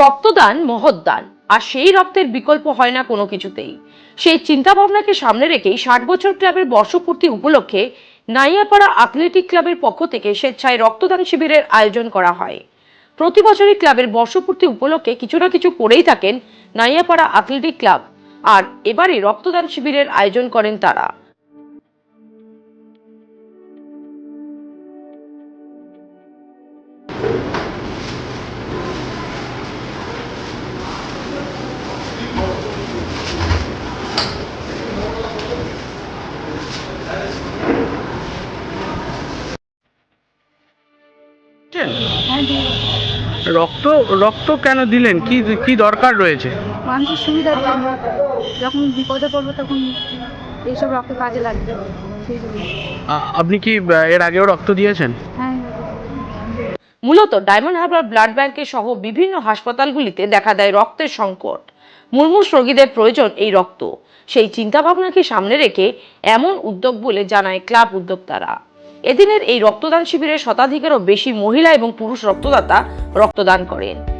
রক্তদান মহৎদান। আর সেই রক্তের বিকল্প হয় না কোনো কিছুতেই। সেই চিন্তা ভাবনাকে সামনে রেখেই ষাট বছর ক্লাবের বর্ষপূর্তি উপলক্ষে নাইয়াপাড়া অ্যাথলেটিক ক্লাবের পক্ষ থেকে স্বেচ্ছায় রক্তদান শিবিরের আয়োজন করা হয়। প্রতি বছরই ক্লাবের বর্ষপূর্তি উপলক্ষে কিছু না কিছু করেই থাকেন নাইয়াপাড়া অ্যাথলেটিক ক্লাব। আর এবারে রক্তদান শিবিরের আয়োজন করেন তারা। রক্ত রক্ত কেন দিলেন? কি কি দরকার রয়েছে? মানুষের সুবিধার জন্য যখন বিপদে পড়বে তখন এইসব রক্ত কাজে লাগবে। আপনি কি এর আগেও রক্ত দিয়েছেন? হ্যাঁ। মূলত ডায়মন্ড হারবার ব্লাড ব্যাংকের সহ বিভিন্ন হাসপাতালগুলিতে দেখা দেয় রক্তের সংকট। মুমূর্ষ রোগীদের প্রয়োজন এই রক্ত। সেই চিন্তাভাবনাকে সামনে রেখে এমন উদ্যোগ বলে জানায় ক্লাব উদ্যোক্তারা। এদিনের এই রক্তদান শিবিরে শতাধিকেরও বেশি মহিলা এবং পুরুষ রক্তদাতা রক্তদান করেন।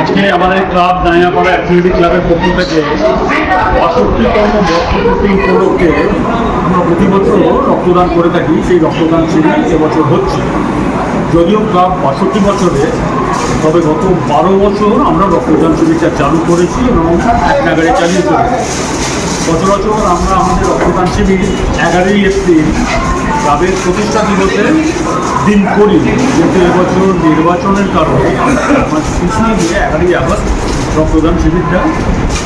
আজকে আমাদের ক্লাব নাইয়াপাড়া অ্যাথলেটিক ক্লাবের পক্ষ থেকে বাষট্টিতম বর্ষপূর্তি উপলক্ষে আমরা প্রতি বছর রক্তদান করে থাকি। সেই রক্তদান শিবির এবছর হচ্ছে। যদিও ক্লাব বাষট্টি বছরে, তবে গত বারো বছর আমরা রক্তদান শিবিরটা চালু করেছি এবং এক নাগারে চালিয়ে চলেছি। সচরাচর আমরা আমাদের রক্তদান শিবির এগারোই এপ্রিল ক্লাবের প্রতিষ্ঠা দিবসে দিন করি যেহেতু এবছর নির্বাচনের কারণে আমার পিছিয়ে দিয়ে এগারোই আগস্ট রক্তদান শিবিরটা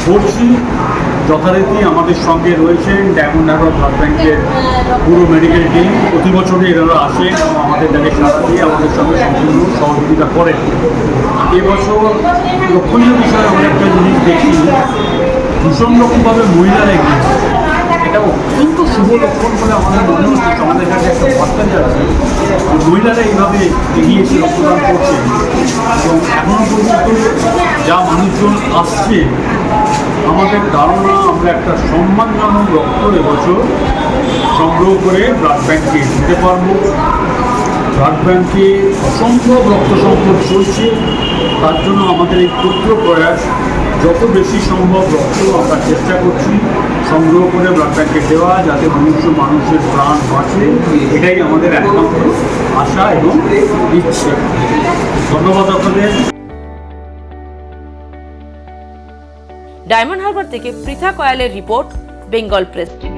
করছি। যথারীতি আমাদের সঙ্গে রয়েছেন ডায়মন্ড হারবার ব্লাড ব্যাংকের পুরো মেডিকেল টিম। প্রতি বছরই এনারা এবং আমাদের ডাকে সারা দিয়ে আমাদের সঙ্গে সম্পূর্ণ সহযোগিতা করেন। এবছর লক্ষণীয় বিষয়ে আমরা একটা জিনিস দেখি ভীষণ রকমভাবে মহিলারা এগিয়েছে এটা অত্যন্ত শুভ লক্ষণ বলে আমাদের মনে হচ্ছে আমাদের কাছে একটা বার্তা যাচ্ছে যে মহিলারা এইভাবে এগিয়ে এসে রক্তদান করছে। এবং এখনও পর্যন্ত যা মানুষজন আসছে, আমাদের ধারণা, আমরা একটা সম্মানজনক রক্ত এবছর সংগ্রহ করে ব্লাড ব্যাংকে দিতে পারব। ব্লাড ব্যাংকে অসম্ভব রক্ত সংকট চলছে। তার জন্য আমাদের এই ক্ষুদ্র প্রয়াস, যত বেশি সম্ভব রক্ত আমরা চেষ্টা করছি সংগ্রহ করে ব্লাড ব্যাংকে দেওয়া, যাতে মনুষ্য মানুষের প্রাণ বাঁচে। এটাই আমাদের একান্ত আশা এবং ইচ্ছে। ধন্যবাদ আপনাদের। ডায়মন্ড হারবার থেকে পৃথা কয়ালের report, Bengal press. TV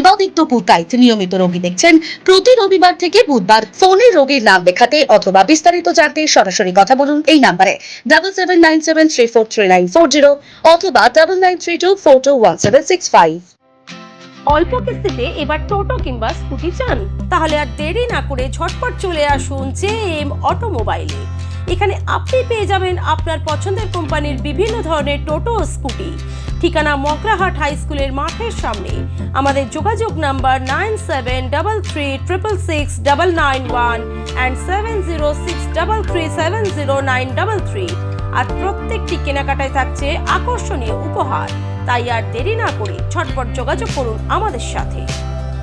Dibaditya Putait নিয়মিত রোগী দেখছেন। প্রতি রবিবার থেকে বুধবার ফোনে রোগীর নাম লেখাতে অথবা বিস্তারিত জানতে সরাসরি কথা বলুন এই নাম্বারে। ডাবল অথবা ডাবল অল্প কিস্তিতে এবার টোটো কিংবা স্কুটি চান। তাহলে আর দেরি না করে ঝটপট চলে আসুন জে এম অটোমোবাইলে। এখানে আপনি পেয়ে যাবেন আপনার পছন্দের কোম্পানির বিভিন্ন ধরনের টোটো স্কুটি। ঠিকানা মকরাহাট হাই স্কুলের মাঠের সামনে। আমাদের যোগাযোগ number nine seven double three triple six double nine one and seven zero six double three seven zero nine double three. আর প্রত্যেকটি কেনাকাটায় থাকছে আকর্ষণীয় উপহার। তাই আর দেরি না করে ঝটপট যোগাযোগ করুন আমাদের সাথে।